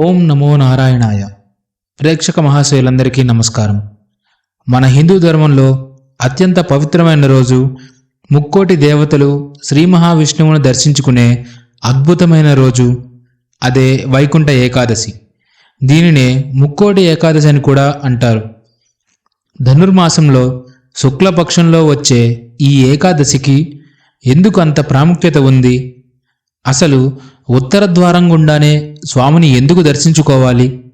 ఓం నమో నారాయణాయ. ప్రేక్షక మహాశయులందరికీ నమస్కారం. మన హిందూ ధర్మంలో అత్యంత పవిత్రమైన రోజు ముక్కోటి దేవతలు శ్రీ మహావిష్ణువును దర్శించుకునే అద్భుతమైన రోజు అదే వైకుంఠ ఏకాదశి. దీనినే ముక్కోటి ఏకాదశి అని కూడా అంటారు. ధనుర్మాసంలో శుక్లపక్షంలో వచ్చే ఈ ఏకాదశికి ఎందుకు అంత ప్రాముఖ్యత ఉంది? అసలు ఉత్తర ద్వారం గుండానే స్వామిని ఎందుకు దర్శించుకోవాలి?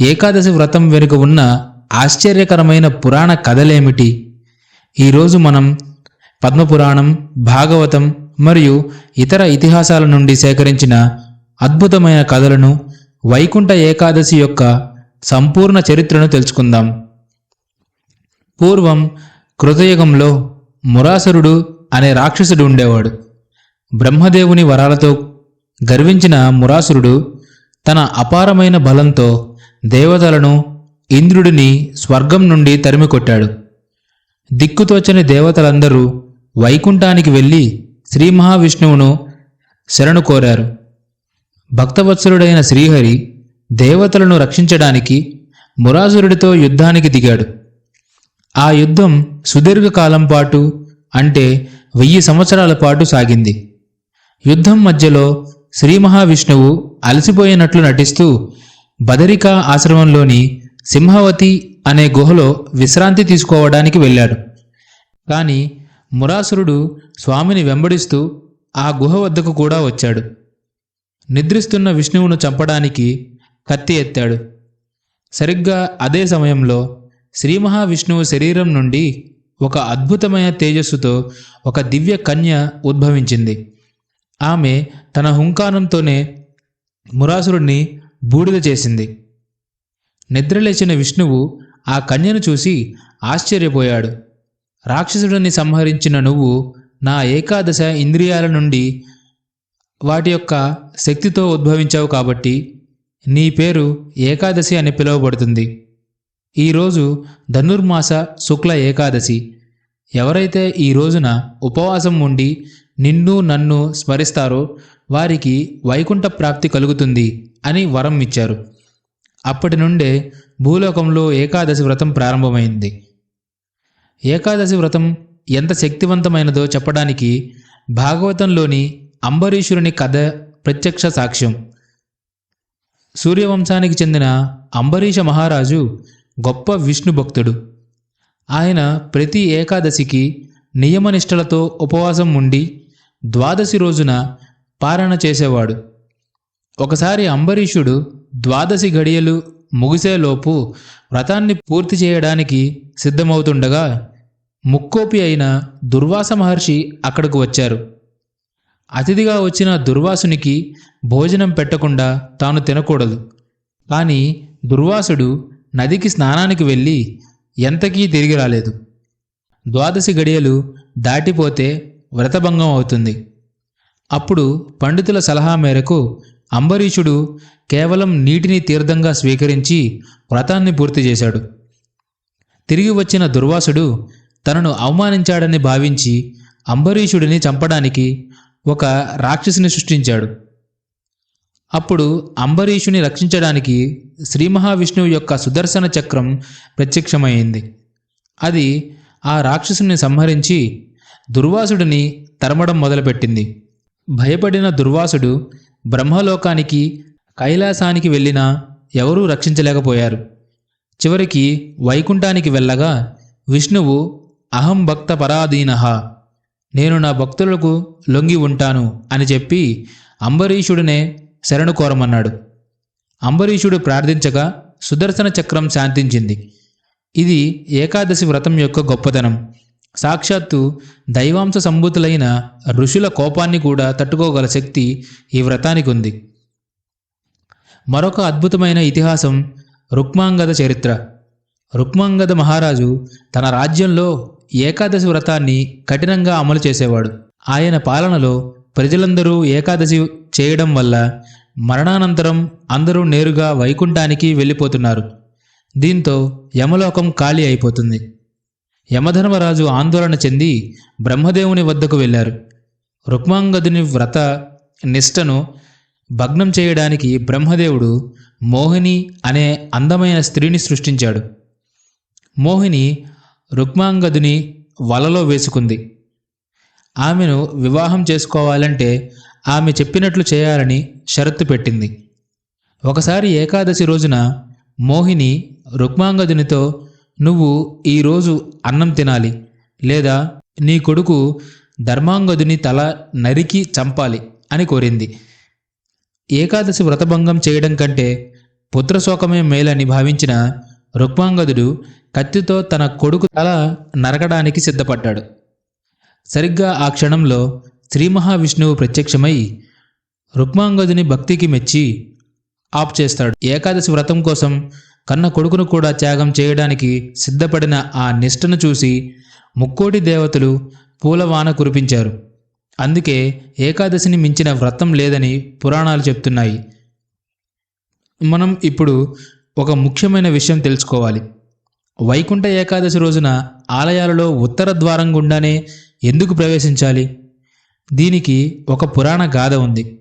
ఏకాదశి వ్రతం వెనుక ఉన్న ఆశ్చర్యకరమైన పురాణ కథలేమిటి? ఈరోజు మనం పద్మపురాణం భాగవతం మరియు ఇతర ఇతిహాసాల నుండి సేకరించిన అద్భుతమైన కథలను వైకుంఠ ఏకాదశి యొక్క సంపూర్ణ చరిత్రను తెలుసుకుందాం. పూర్వం కృతయుగంలో మురాసురుడు అనే రాక్షసుడు ఉండేవాడు. బ్రహ్మదేవుని వరాలతో గర్వించిన మురాసురుడు తన అపారమైన బలంతో దేవతలను ఇంద్రుడిని స్వర్గం నుండి తరిమికొట్టాడు. దిక్కుతోచని దేవతలందరూ వైకుంఠానికి వెళ్ళి శ్రీ మహావిష్ణువును శరణు కోరారు. భక్తవత్సరుడైన శ్రీహరి దేవతలను రక్షించడానికి మురాసురుడితో యుద్ధానికి దిగాడు. ఆ యుద్ధం సుదీర్ఘకాలం పాటు అంటే వెయ్యి సంవత్సరాల పాటు సాగింది. యుద్ధం మధ్యలో శ్రీ మహావిష్ణువు అలసిపోయినట్లు నటిస్తూ బదరికా ఆశ్రమంలోని సింహవతి అనే గుహలో విశ్రాంతి తీసుకోవడానికి వెళ్ళాడు. కానీ మురాసురుడు స్వామిని వెంబడిస్తూ ఆ గుహ వద్దకు కూడా వచ్చాడు. నిద్రిస్తున్న విష్ణువును చంపడానికి కత్తి ఎత్తాడు. సరిగ్గా అదే సమయంలో శ్రీ మహావిష్ణువు శరీరం నుండి ఒక అద్భుతమైన తేజస్సుతో ఒక దివ్య కన్య ఉద్భవించింది. ఆమె తన హుంకారంతోనే మురాసురుణ్ణి బూడిద చేసింది. నిద్రలేచిన విష్ణువు ఆ కన్యను చూసి ఆశ్చర్యపోయాడు. రాక్షసుడిని సంహరించిన నువ్వు నా ఏకాదశ ఇంద్రియాల నుండి వాటి యొక్క శక్తితో ఉద్భవించావు కాబట్టి నీ పేరు ఏకాదశి అని పిలువబడుతుంది. ఈరోజు ధనుర్మాస శుక్ల ఏకాదశి. ఎవరైతే ఈ రోజున ఉపవాసం ఉండి నిన్ను నన్ను స్మరిస్తారో వారికి వైకుంఠ ప్రాప్తి కలుగుతుంది అని వరం ఇచ్చారు. అప్పటి నుండే భూలోకంలో ఏకాదశి వ్రతం ప్రారంభమైంది. ఏకాదశి వ్రతం ఎంత శక్తివంతమైనదో చెప్పడానికి భాగవతంలోని అంబరీషుని కథ ప్రత్యక్ష సాక్ష్యం. సూర్యవంశానికి చెందిన అంబరీష మహారాజు గొప్ప విష్ణు భక్తుడు. ఆయన ప్రతి ఏకాదశికి నియమనిష్టలతో ఉపవాసం ఉండి ద్వాదశి రోజున పారణ చేసేవాడు. ఒకసారి అంబరీషుడు ద్వాదశి గడియలు ముగిసేలోపు వ్రతాన్ని పూర్తి చేయడానికి సిద్ధమవుతుండగా ముక్కోపి అయిన దుర్వాస మహర్షి అక్కడకు వచ్చారు. అతిథిగా వచ్చిన దుర్వాసునికి భోజనం పెట్టకుండా తాను తినకూడదు. కానీ దుర్వాసుడు నదికి స్నానానికి వెళ్ళి ఎంతకీ తిరిగి రాలేదు. ద్వాదశి గడియలు దాటిపోతే వ్రతభంగం అవుతుంది. అప్పుడు పండితుల సలహా మేరకు అంబరీషుడు కేవలం నీటిని తీర్థంగా స్వీకరించి వ్రతాన్ని పూర్తి చేశాడు. తిరిగి వచ్చిన దుర్వాసుడు తనను అవమానించాడని భావించి అంబరీషుడిని చంపడానికి ఒక రాక్షసిని సృష్టించాడు. అప్పుడు అంబరీషుని రక్షించడానికి శ్రీ మహావిష్ణువు యొక్క సుదర్శన చక్రం ప్రత్యక్షమైంది. అది ఆ రాక్షసుని సంహరించి దుర్వాసుడిని తరమడం మొదలుపెట్టింది. భయపడిన దుర్వాసుడు బ్రహ్మలోకానికి కైలాసానికి వెళ్ళినా ఎవరూ రక్షించలేకపోయారు. చివరికి వైకుంఠానికి వెళ్ళగా విష్ణువు అహం భక్త పరాధీనః నేను నా భక్తులకు లొంగి ఉంటాను అని చెప్పి అంబరీషుడినే శరణు కోరమన్నాడు. అంబరీషుడు ప్రార్థించగా సుదర్శన చక్రం శాంతించింది. ఇది ఏకాదశి వ్రతం యొక్క గొప్పతనం సాక్షాత్తు దైవాంశ సంభూతులైన ఋషుల కోపాన్ని కూడా తట్టుకోగల శక్తి ఈ వ్రతానికి ఉంది మరొక అద్భుతమైన ఇతిహాసం రుక్మాంగద చరిత్ర. రుక్మాంగద మహారాజు తన రాజ్యంలో ఏకాదశి వ్రతాన్ని కఠినంగా అమలు చేసేవాడు. ఆయన పాలనలో ప్రజలందరూ ఏకాదశి చేయడం వల్ల మరణానంతరం అందరూ నేరుగా వైకుంఠానికి వెళ్ళిపోతున్నారు. దీంతో యమలోకం ఖాళీ అయిపోతుంది. యమధర్మరాజు ఆందోళన చెంది బ్రహ్మదేవుని వద్దకు వెళ్ళారు. రుక్మాంగదుని వ్రత నిష్టను భగ్నం చేయడానికి బ్రహ్మదేవుడు మోహిని అనే అందమైన స్త్రీని సృష్టించాడు. మోహిని రుక్మాంగదుని వలలో వేసుకుంది. ఆమెను వివాహం చేసుకోవాలంటే ఆమె చెప్పినట్లు చేయాలని షరత్తు పెట్టింది. ఒకసారి ఏకాదశి రోజున మోహిని రుక్మాంగదునితో నువ్వు ఈరోజు అన్నం తినాలి లేదా నీ కొడుకు ధర్మాంగదుని తల నరికి చంపాలి అని కోరింది. ఏకాదశి వ్రతభంగం చేయడం కంటే పుత్రశోకమే మేలని భావించిన రుక్మాంగదుడు కత్తితో తన కొడుకు తల నరకడానికి సిద్ధపడ్డాడు. సరిగ్గా ఆ క్షణంలో శ్రీ మహావిష్ణువు ప్రత్యక్షమై రుక్మాంగదుని భక్తికి మెచ్చి ఆప్ చేస్తాడు. ఏకాదశి వ్రతం కోసం కన్న కొడుకును కూడా త్యాగం చేయడానికి సిద్ధపడిన ఆ నిష్టను చూసి ముక్కోటి దేవతలు పూలవాన కురిపించారు. అందుకే ఏకాదశిని మించిన వ్రతం లేదని పురాణాలు చెప్తున్నాయి. మనం ఇప్పుడు ఒక ముఖ్యమైన విషయం తెలుసుకోవాలి. వైకుంఠ ఏకాదశి రోజున ఆలయాలలో ఉత్తర ద్వారం గుండానే ఎందుకు ప్రవేశించాలి? దీనికి ఒక పురాణ గాథ ఉంది.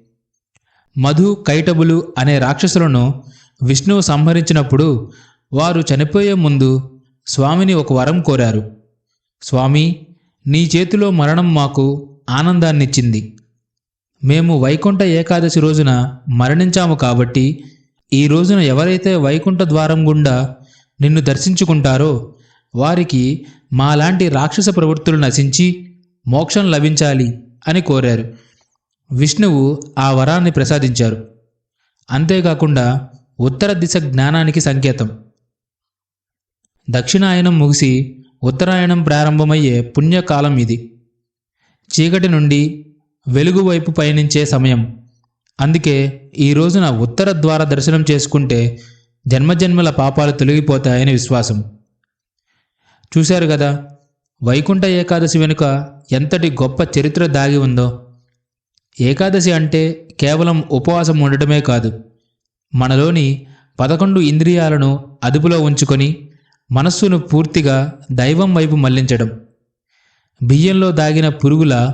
మధు కైటబులు అనే రాక్షసులను విష్ణువు సంహరించినప్పుడు వారు చనిపోయే ముందు స్వామిని ఒక వరం కోరారు. స్వామి నీ చేతిలో మరణం మాకు ఆనందాన్నిచ్చింది. మేము వైకుంఠ ఏకాదశి రోజున మరణించాము కాబట్టి ఈ రోజున ఎవరైతే వైకుంఠ ద్వారం గుండా నిన్ను దర్శించుకుంటారో వారికి మాలాంటి రాక్షస ప్రవృత్తులు నశించి మోక్షం లభించాలి అని కోరారు. విష్ణువు ఆ వరాన్ని ప్రసాదించారు. అంతేకాకుండా ఉత్తర దిశ జ్ఞానానికి సంకేతం. దక్షిణాయనం ముగిసి ఉత్తరాయణం ప్రారంభమయ్యే పుణ్యకాలం ఇది. చీకటి నుండి వెలుగు వైపు పయనించే సమయం. అందుకే ఈ రోజున ఉత్తర ద్వార దర్శనం చేసుకుంటే జన్మజన్మల పాపాలు తొలగిపోతాయని విశ్వాసం. చూశారు కదా వైకుంఠ ఏకాదశి వెనుక ఎంతటి గొప్ప చరిత్ర దాగి ఉందో. ఏకాదశి అంటే కేవలం ఉపవాసం ఉండటమే కాదు. మనలోని పదకొండు ఇంద్రియాలను అదుపులో ఉంచుకొని మనస్సును పూర్తిగా దైవం వైపు మళ్ళించడం. బియ్యంలో దాగిన పురుగుల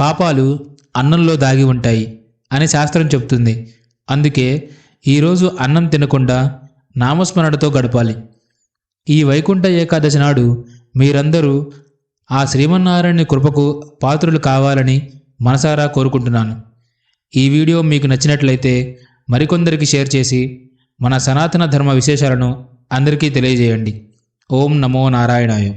పాపాలు అన్నంలో దాగి ఉంటాయి అని శాస్త్రం చెప్తుంది. అందుకే ఈరోజు అన్నం తినకుండా నామస్మరణతో గడపాలి. ఈ వైకుంఠ ఏకాదశి నాడు మీరందరూ ఆ శ్రీమన్నారాయణ కృపకు పాత్రులు కావాలని మనసారా కోరుకుంటున్నాను. ఈ వీడియో మీకు నచ్చినట్లయితే మరికొందరికి షేర్ చేసి మన సనాతన ధర్మ విశేషాలను అందరికీ తెలియజేయండి. ఓం నమో నారాయణాయ.